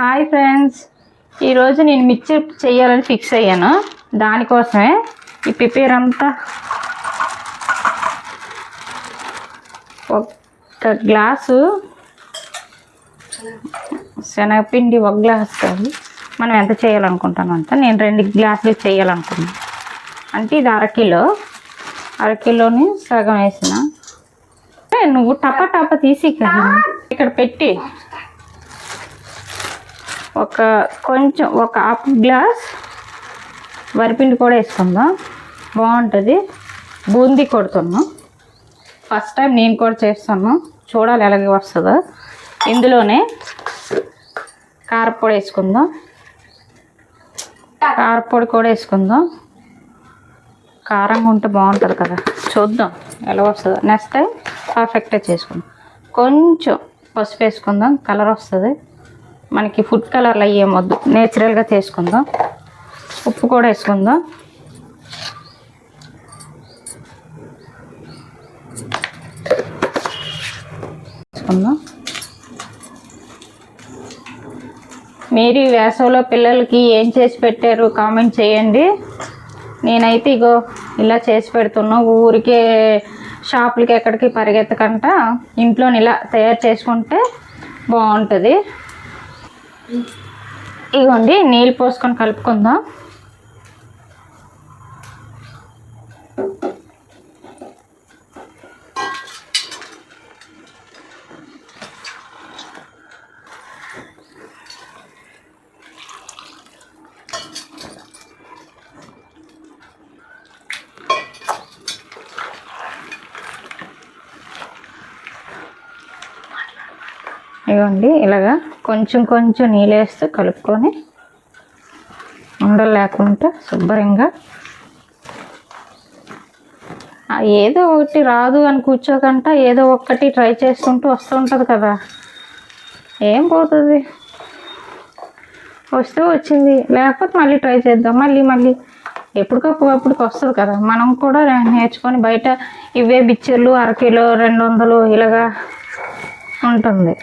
Hi friends. ఈరోజు నేను మిర్చి చేయాలని ఫిక్స్ అయ్యాను. దానికోసమే ఈ ప్రిపేర్ అంతా ఒక గ్లాసు శనగపిండి ఒక గ్లాస్ కాదు. మనం ఎంత చేయాలనుకుంటాం అంత నేను రెండు గ్లాసులు చేయాలనుకున్నాను అంటే ఇది అరకిలో అరకిలోని సగం వేసిన. నువ్వు టపా టపా తీసి ఇక్కడ పెట్టి. ఒక కొంచెం ఒక హాఫ్ గ్లాస్ వరిపిండి కూడా వేసుకుందాం. బాగుంటుంది. బూందీ కొడుతున్నాం. ఫస్ట్ టైం నేను కూడా చేస్తాను. చూడాలి ఎలాగే వస్తుందో. ఇందులోనే కారపొడి వేసుకుందాం. కారపొడి కూడా వేసుకుందాం. కారంగా ఉంటే బాగుంటుంది కదా. చూద్దాం ఎలా వస్తుందో. నెక్స్ట్ టైం పర్ఫెక్ట్గా చేసుకుందాం. కొంచెం పసుపు వేసుకుందాం. కలర్ వస్తుంది. మనకి ఫుడ్ కలర్లు అయ్యేమొద్దు నేచురల్గా చేసుకుందాం. ఉప్పు కూడా వేసుకుందాం. వేసుకుందాం. మీరు వేసవిలో పిల్లలకి ఏం చేసి పెట్టారు కామెంట్ చేయండి. నేనైతే ఇగో ఇలా చేసి పెడుతున్నా. ఊరికే షాపులకి ఎక్కడికి పరిగెత్తకంట. ఇంట్లో ఇలా తయారు చేసుకుంటే బాగుంటుంది. ఇగోండి నీళ్ళు పోసుకొని కలుపుకుందాం. ఇవ్వండి ఇలాగా కొంచెం కొంచెం నీళ్ళు వేస్తూ కలుపుకొని ఉండలు లేకుండా శుభ్రంగా. ఏదో ఒకటి రాదు అని కూర్చోకంట ఏదో ఒక్కటి ట్రై చేసుకుంటూ వస్తూ ఉంటుంది కదా. ఏం పోతుంది? వస్తే వచ్చింది. లేకపోతే మళ్ళీ ట్రై చేద్దాం. మళ్ళీ మళ్ళీ. ఎప్పటికప్పుడు అప్పటికి వస్తుంది కదా. మనం కూడా నేర్చుకొని బయట ఇవే బిచ్చర్లు అరకిలో రెండు వందలు ఇలాగా ఉంటుంది.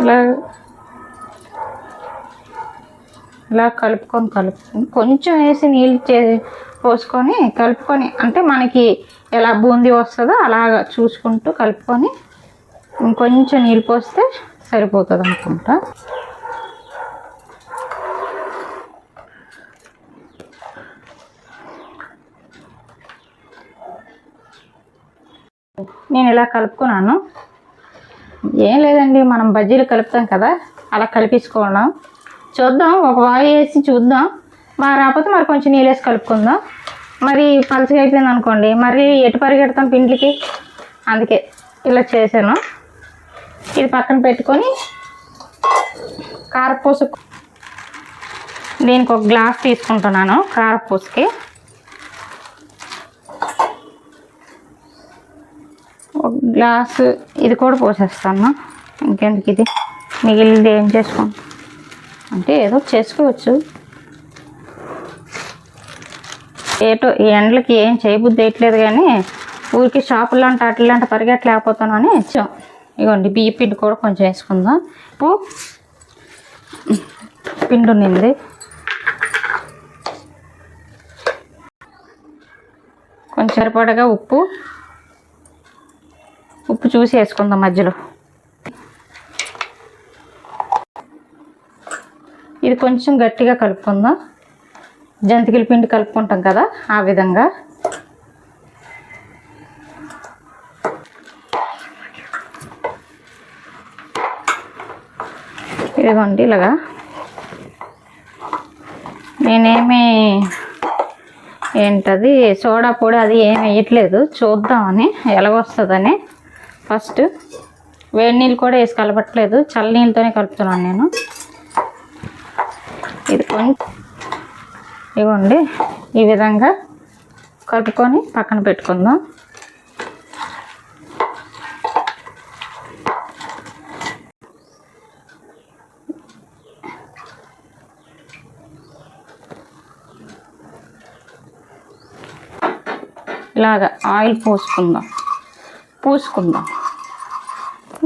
ఇలా ఇలా కలుపుకొని కలుపుకొని కొంచెం వేసి నీళ్ళు చే పోసుకొని కలుపుకొని అంటే మనకి ఎలా బూందీ వస్తుందో అలాగా చూసుకుంటూ కలుపుకొని ఇంకొంచెం నీళ్ళు పోస్తే సరిపోతుంది అనుకుంటా. నేను ఇలా కలుపుకున్నాను. ఏం లేదండి మనం బజ్జీలు కలుపుతాం కదా అలా కలిపించుకోవడం చూద్దాం ఒక వాయి వేసి చూద్దాం. బాగా రాకపోతే మరి కొంచెం నీళ్ళు వేసి కలుపుకుందాం. మరి పలుచగా అయిపోయింది అనుకోండి మరి ఎటు పరిగెడతాం పిండికి? అందుకే ఇలా చేశాను. ఇది పక్కన పెట్టుకొని కారపూస దీనికి ఒక గ్లాస్ తీసుకుంటున్నాను కారపూసకి. గ్లాసు ఇది కూడా పోసేస్తాను. ఇంకెందుకు ఇది? మిగిలింది ఏం చేసుకోండి అంటే ఏదో చేసుకోవచ్చు. ఏటో ఈ ఎండలకి ఏం చేయబుద్ధి వేయట్లేదు కానీ ఊరికి షాపులు అంటే అట్లా అంటే పరిగెట్టలేకపోతాను అని ఇచ్చాం. ఇగోండి బియ్య పిండి కూడా కొంచెం వేసుకుందాం. ఇప్పుడు పిండి ఉన్నింది. కొంచెం సరిపడగా ఉప్పు. ఉప్పు చూసి వేసుకుందాం మధ్యలో. ఇది కొంచెం గట్టిగా కలుపుకుందాం. జంతికల పిండి కలుపుకుంటాం కదా ఆ విధంగా. ఇదిగోండి ఇలాగా. నేనేమి ఏంటది సోడా పొడి అది ఏమి వేయట్లేదు చూద్దామని ఎలాగొస్తుందని ఫస్ట్ వేడి నీళ్ళు కూడా వేసి కలపట్లేదు. చల్ల నీళ్ళతోనే కలుపుతున్నాను నేను. ఇది కొంచెం ఇవ్వండి ఈ విధంగా కలుపుకొని పక్కన పెట్టుకుందాం. ఇలాగ ఆయిల్ పోసుకుందాం. పూసుకుందాం.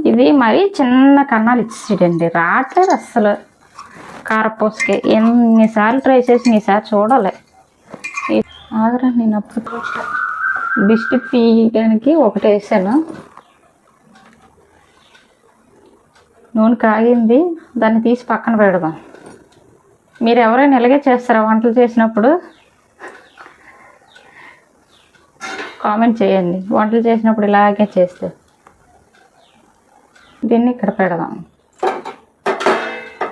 ఇది మరి చిన్న కన్నాలు ఇచ్చేయండి రావట్లేదు అస్సలు. కారపూసకి ఎన్నిసార్లు ట్రై చేసి ఈసారి చూడాలి. ఆగరా నేను అప్పుడు బిస్ట్ తీయడానికి ఒకటి వేసాను. నూనె కాగింది. దాన్ని తీసి పక్కన పెడదాం. మీరు ఎవరైనా ఇలాగే చేస్తారా వంటలు చేసినప్పుడు? కామెంట్ చేయండి. వంటలు చేసినప్పుడు ఇలాగే చేస్తే. దీన్ని ఇక్కడ పెడదాం.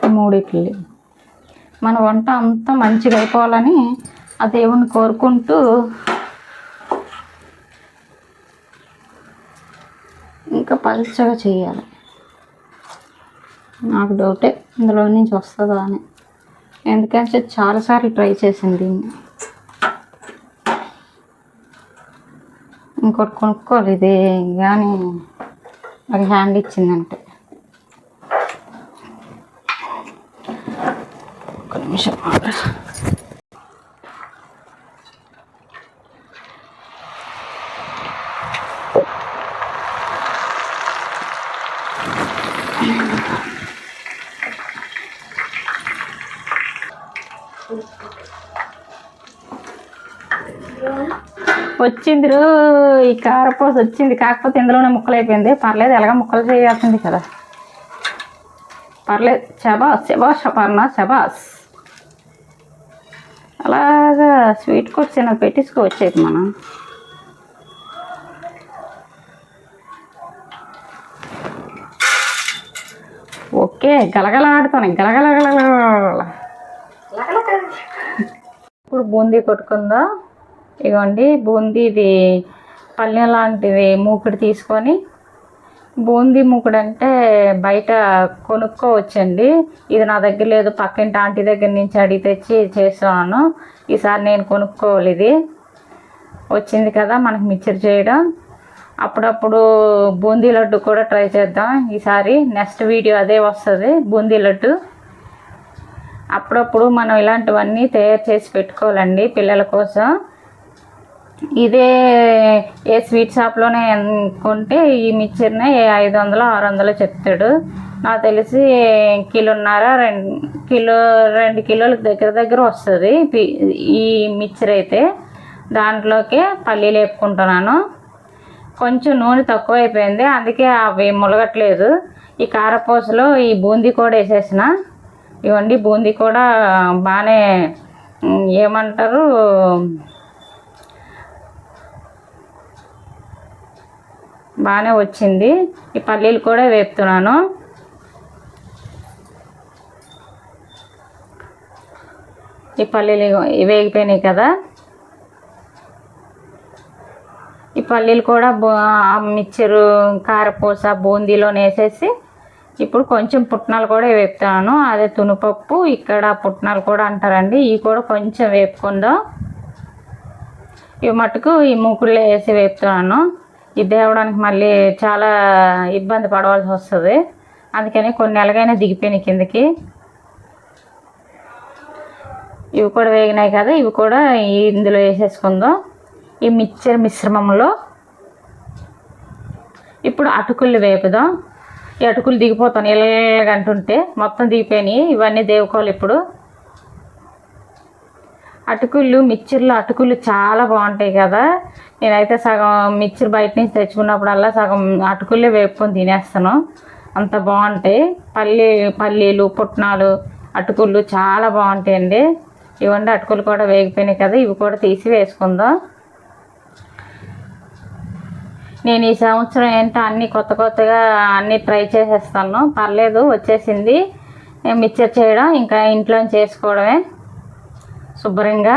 ఈ మూడిట్లు మన వంట అంతా మంచిగా అయిపోవాలని ఆ దేవుని కోరుకుంటూ ఇంకా పలుచగా చేయాలి. నాకు డౌటే ఇందులో నుంచి వస్తుందా అని. ఎందుకంటే చాలాసార్లు ట్రై చేసింది దీన్ని. ఇంకోటి కొనుక్కోవాలి ఇది కానీ అది హ్యాండ్ ఇచ్చిందంటే వచ్చింది రో ఈ కారపూస వచ్చింది. కాకపోతే ఇందులోనే ముక్కలు అయిపోయింది పర్లేదు ఎలాగ ముక్కలు చేయాల్సింది కదా. పర్లేదు. శబాస్ శబాష్ అపర్ణ శబాస్ అలాగా స్వీట్ కోట్స్ ఏమైనా పెట్టించుకోవచ్చేది మనం? ఓకే గలగలాడుతాను గలగలగలగల ఇప్పుడు బూందీ కొట్టుకుందాం? ఇగోండి బూందీ ఇది పళ్ళెం లాంటిది మూకుడు తీసుకొని బూందీ మూకుడు అంటే బయట కొనుక్కోవచ్చండి. ఇది నా దగ్గర లేదు పక్కింటి ఆంటీ దగ్గర నుంచి అడిగి తెచ్చి చేస్తున్నాను ఈసారి నేను కొనుక్కోవాలి ఇది. వచ్చింది కదా మనకు మిక్చర్ చేయడం. అప్పుడప్పుడు బూందీ లడ్డు కూడా ట్రై చేద్దాం. ఈసారి నెక్స్ట్ వీడియో అదే వస్తుంది బూందీ లడ్డు. అప్పుడప్పుడు మనం ఇలాంటివన్నీ తయారు చేసి పెట్టుకోవాలండి పిల్లల కోసం. ఇదే ఏ స్వీట్ షాప్లోనే కొంటే ఈ మిక్చర్నే ఐదు వందలు ఆరు వందలు చెప్తాడు. నాకు తెలిసి కిలోన్నర రెండు కిలో రెండు కిలోలకు దగ్గర దగ్గర వస్తుంది. పి- ఈ మిక్చర్ అయితే దాంట్లోకే పల్లీలు వేపుకుంటున్నాను. కొంచెం నూనె తక్కువ అయిపోయింది అందుకే అవి ములగట్లేదు. ఈ కారపూసలో ఈ బూందీ కూడా వేసేసిన. ఇవ్వండి బూందీ కూడా బాగానే ఏమంటారు బాగానే వచ్చింది. ఈ పల్లీలు కూడా వేపుతున్నాను. ఈ పల్లీలు వేగిపోయినాయి కదా. ఈ పల్లీలు కూడా బో మిక్చరు కారపూస బూందీలో వేసేసి ఇప్పుడు కొంచెం పుట్నాలు కూడా వేపుతాను అదే తునిపప్పు ఇక్కడ పుట్నాలు కూడా అంటారండి. ఇవి కూడా కొంచెం వేపుకుందాం. ఇవి మటుకు ఈ మూకుల్లో వేసి వేపుతున్నాను. ఇది తేవడానికి మళ్ళీ చాలా ఇబ్బంది పడవలసి వస్తుంది. అందుకని కొన్ని ఎలాగైనా దిగిపోయినాయి కిందకి. ఇవి కూడా వేగినాయి కదా ఇవి కూడా ఇందులో వేసేసుకుందాం. ఈ మిక్చర్ మిశ్రమంలో ఇప్పుడు అటుకులు వేపుదాం. ఈ అటుకులు దిగిపోతాను ఇలాగంటుంటే మొత్తం దిగిపోయినాయి. ఇవన్నీ దేవుకోవాలి ఇప్పుడు అటుకులు మిక్చర్లో అటుకులు చాలా బాగుంటాయి కదా. నేనైతే సగం మిక్చర్ బయట నుంచి తెచ్చుకున్నప్పుడల్లా సగం అటుకులే వేపుకొని తినేస్తాను. అంత బాగుంటాయి. పల్లీ పల్లీలు పుట్నాలు అటుకులు చాలా బాగుంటాయండి. ఇవ్వండి అటుకులు కూడా వేగిపోయినాయి కదా ఇవి కూడా తీసి వేసుకుందాం. నేను ఈ సంవత్సరం ఏంటో అన్ని కొత్త కొత్తగా అన్ని ట్రై చేసేస్తాను. పర్లేదు వచ్చేసింది. మిక్చర్ చేయడం ఇంకా ఇంట్లో చేసుకోవడమే. శుభ్రంగా.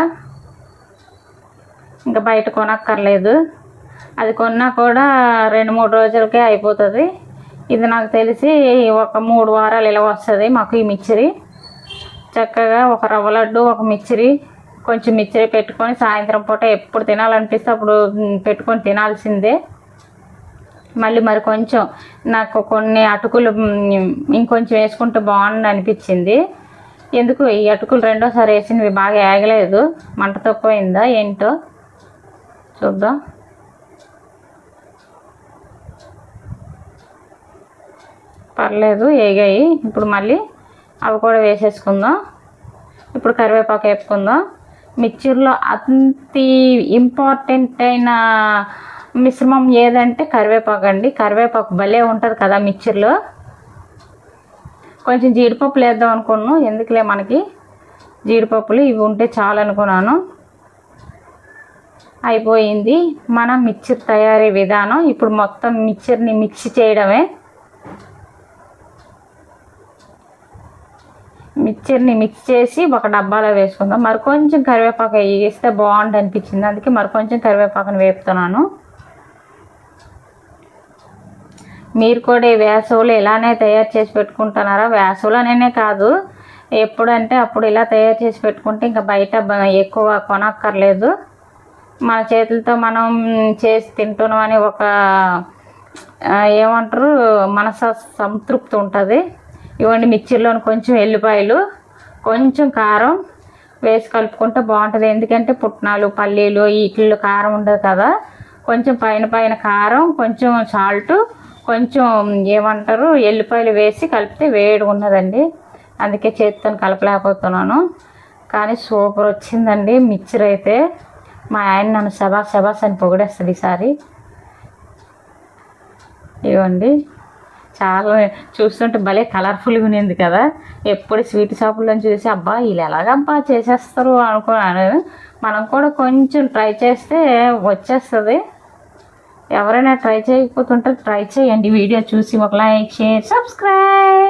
ఇంకా బయట కొనక్కర్లేదు. అది కొన్నా కూడా రెండు మూడు రోజులకే అయిపోతుంది. ఇది నాకు తెలిసి ఒక మూడు వారాలు ఇలా వస్తుంది మాకు ఈ మిక్చరీ. చక్కగా ఒక రవ్వ లడ్డు ఒక మిక్చరీ కొంచెం మిక్చరీ పెట్టుకొని సాయంత్రం పూట ఎప్పుడు తినాలనిపిస్తే అప్పుడు పెట్టుకొని తినాల్సిందే. మళ్ళీ మరి కొంచెం నాకు కొన్ని అటుకులు ఇంకొంచెం వేసుకుంటే బాగుంది అనిపించింది. ఎందుకు ఈ అటుకులు రెండోసారి వేసినవి బాగా ఏగలేదు మంట తక్కువైందా ఏంటో? చూద్దాం. పర్లేదు ఏగాయి. ఇప్పుడు మళ్ళీ అవి కూడా వేసేసుకుందాం. ఇప్పుడు కరివేపాకు వేపుకుందాం. మిక్చర్లో అతి ఇంపార్టెంట్ అయిన మిశ్రమం ఏదంటే కరివేపాకు అండి. కరివేపాకు భలే ఉంటుంది కదా మిక్చర్లో. కొంచెం జీడిపప్పులు వేద్దాం అనుకున్నాను. ఎందుకులే మనకి? జీడిపప్పులు ఇవి ఉంటే చాలు అనుకున్నాను. అయిపోయింది. మన మిక్చర్ తయారీ విధానం. ఇప్పుడు మొత్తం మిక్చర్ని మిక్స్ చేయడమే. మిక్చర్ని మిక్స్ చేసి ఒక డబ్బాలో వేసుకుందాం. మరి కొంచెం కరివేపాకు వేస్తే బాగుంటుంది అనిపించింది. అందుకే మరి కొంచెం కరివేపాకుని వేపుతున్నాను. మీరు కూడా ఈ వేసవులు ఇలానే తయారు చేసి పెట్టుకుంటున్నారా? వేసవులనే కాదు. ఎప్పుడంటే అప్పుడు ఇలా తయారు చేసి పెట్టుకుంటే ఇంకా బయట ఎక్కువ కొనక్కర్లేదు. మన చేతులతో మనం చేసి తింటున్నాం అని ఒక ఏమంటారు? మనసు సంతృప్తి ఉంటుంది. ఇవ్వండి మిక్చర్లోని కొంచెం ఎల్లిపాయలు కొంచెం కారం వేసి కలుపుకుంటే బాగుంటుంది. ఎందుకంటే పుట్నాలు పల్లీలు వీటిల్లో కారం ఉండదు కదా. కొంచెం పైన పైన కారం కొంచెం సాల్టు కొంచెం ఏమంటారు ఎల్లిపాయలు వేసి కలిపితే వేడిగా ఉన్నదండి. అందుకే చేతితో కలపలేకపోతున్నాను. కానీ సూపర్ వచ్చిందండి మిక్చర్ అయితే. మా ఆయన నన్ను శబాస్ శబాస్ అని పొగిడేస్తుంది ఈసారి. ఇవ్వండి చాలా చూస్తుంటే భలే కలర్ఫుల్గా ఉంది కదా. ఎప్పుడు స్వీట్ షాపుల్లో చూసి అబ్బా వీళ్ళు ఎలాగబ్బా చేసేస్తారు అనుకున్నాను. మనం కూడా కొంచెం ట్రై చేస్తే వచ్చేస్తుంది. ఎవరైనా ట్రై చేయకపోతుంటే ట్రై చేయండి. వీడియో చూసి ఒక లైక్ షేర్ సబ్స్క్రైబ్